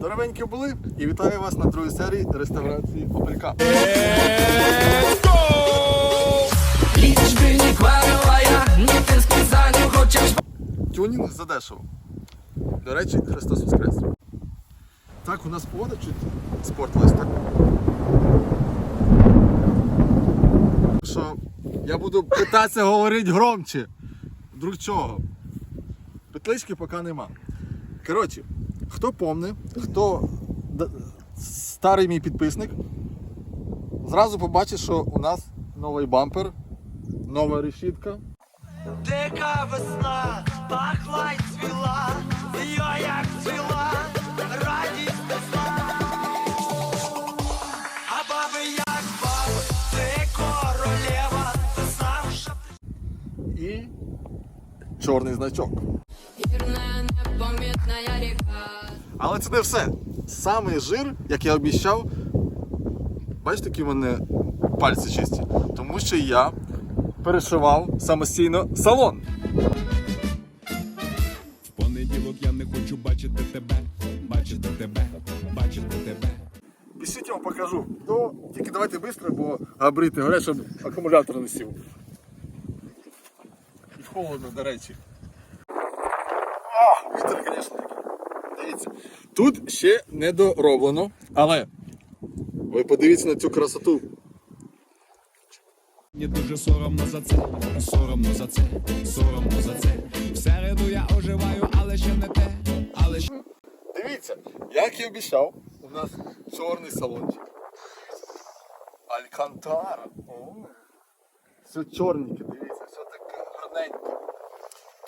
Здоровенькі були і вітаю вас на другій серії реставрації Опелька. Тюнінг задешево. До речі, Христос Воскрес. Так, у нас погода чуть спортилась, так? Що я буду питатися говорити громче. Вдруг чого? Петлички поки нема. Коротше, хто помне, хто старий мій підписник, зразу побачить, що у нас новий бампер, нова решітка. Дика весна, пахла й цвіла, я як цвіла, радість несла. А баби як баби, ти королева, ти сам і чорний значок. Непомітна ріка. Але це не все. Самий жир, як я обіцяв, бачите, які в мене пальці чисті. Тому що я перешивав самостійно салон. В понеділок я не хочу бачити тебе, бачити тебе, бачити тебе. Пишіть я вам покажу. Ну, тільки давайте швидко, бо габрити горять, щоб акумулятор не сів. І холодно, до речі. Вітер, звісно, такий. Дивіться. Тут ще не дороблено, але ви подивіться на цю красоту. Мені дуже соромно за це, соромно за це, соромно за це. В середу я оживаю, але ще не те, але ще. Дивіться, як і обіцяв, у нас чорний салончик. Алькантара. О, Все чорненьке, дивіться, все таке гарненьке.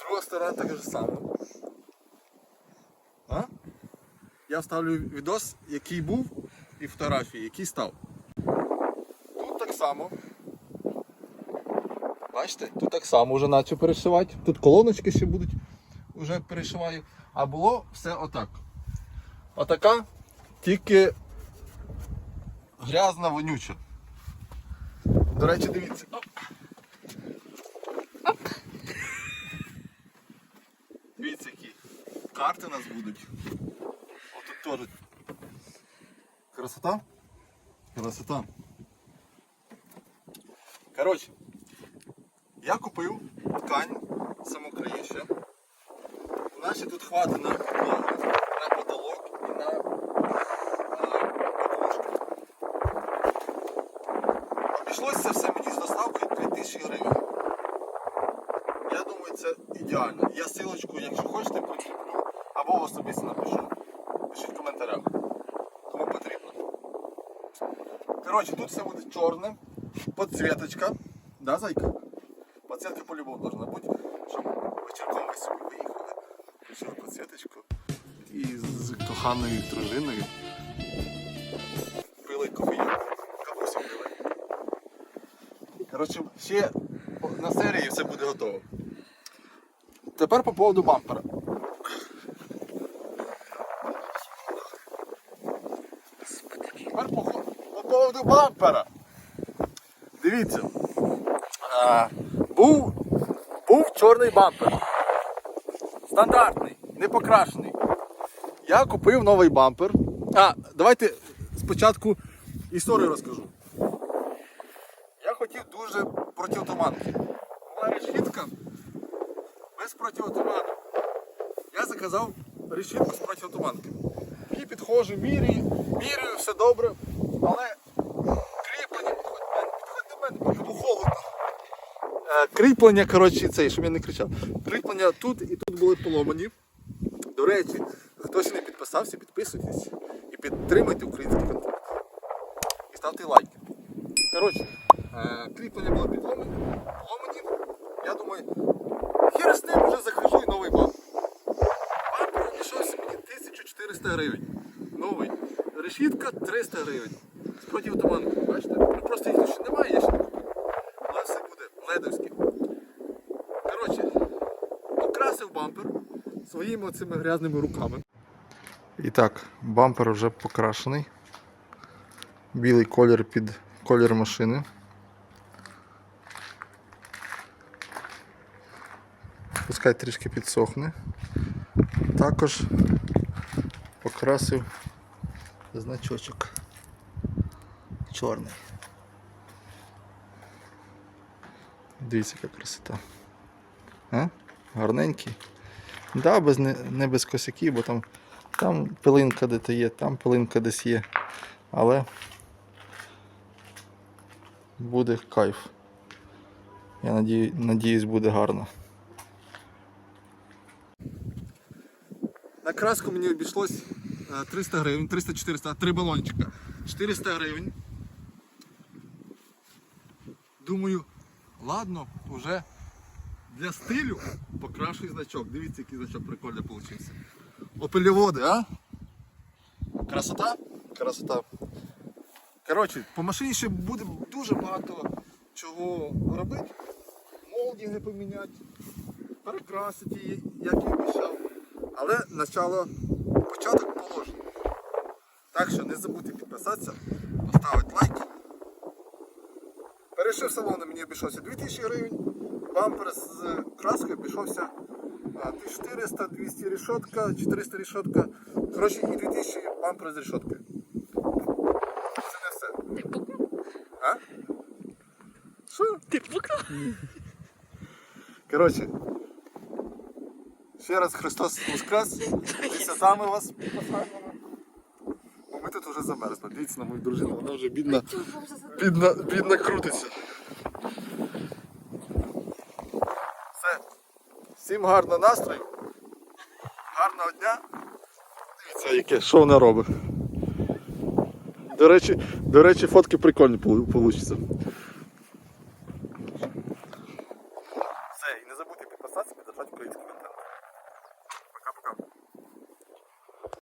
Друга сторона така ж сама. А? Я вставлю відос, який був, і фотографії, який став. Тут так само. Бачите, тут так само вже почав перешивати. Тут колоночки ще будуть, вже перешиваю. А було все отак. Отака, тільки грязна, вонюча. До речі, дивіться. Оп. Оп. Дивіться, які карти у нас будуть. Теж. Красота? Красота. Коротше, я купив ткань нас ще тут хватить на на потолок і на е, подушки. Обійшлося це все мені з доставкою 3000 гривень. Я думаю, це ідеально. Я силочку, якщо хочете, прикріплю. Або особисто напишу. Коментарях. Кому потрібно. Коротше, тут все буде чорне, подсвіточка. Да, зайка? Подсвітка по-любому должна бути, щоб вечірком ви собі виїхали. Пішов подсвіточку. І з коханою дружиною пили кофеєк. Кавусю пили. Коротше, ще на серії все буде готово. Тепер по поводу бампера. Тепер по, по поводу бампера. Дивіться. А, був, був чорний бампер. Стандартний, не покрашений. Я купив новий бампер. А, давайте спочатку історію розкажу. Я хотів дуже протиотуманки. Була решітка без протиотуману. Я заказав решітку з протиотуманки. І підходжу, міряю, міряю, все добре, але кріплення, підходь до мене, підходь до мене, холодно. Е, Кріплення, коротше, цей, щоб я не кричав. Кріплення тут і тут були поломані. До речі, хтось не підписався, підписуйтесь і підтримайте український контент. І ставте лайки. Коротше, е, кріплення було підломані, поломані. Я думаю, хер з ним вже захожу і новий бампер. Бампер обійшовся мені 1400 гривень. Новий. Решітка 300 гривень. З протиотуманки, бачите? Ну просто їх ще немає, я ще не купив. Але все буде ледовське. Коротше, покрасив бампер своїми цими грязними руками. І так, бампер вже покрашений. Білий колір під колір машини. Пускай трішки підсохне. Також покрасив значочок чорний. Дивіться, яка красота. А? Гарненький. Да, без, не, без косяків, бо там, там пилинка де є, там пилинка десь є. Але буде кайф. Я надію, надіюсь, буде гарно. На краску мені обійшлось 300 гривень, 300-400, три балончика. 400 гривень. Думаю, ладно, вже для стилю покрашуй значок. Дивіться, який значок прикольний вийшов. Опеліводи, а? Красота? Красота. Коротше, по машині ще буде дуже багато чого робити. Молдінги поміняти, перекрасити її, як і обіцяв. Але начало, початок. Так що не забудьте підписатися, поставити лайк. Перейшов салону мені обійшовся 2000 гривень, бампер з краскою обійшовся а, 1400, 200 решетка, 400 решетка. Коротше, і 2000 бампер з решеткою. Це не все. Ти пукнув? А? Що? Ти пукнув? Коротше. Ще раз Христос Воскрес. Зі святами вас посадимо. Вже замерзли. Дивіться на мою дружину, вона вже бідна, бідна, бідна крутиться. Все. Всім гарного настрою. Гарного дня. Дивіться, яке, що вона робить. До речі, до речі, фотки прикольні получаться.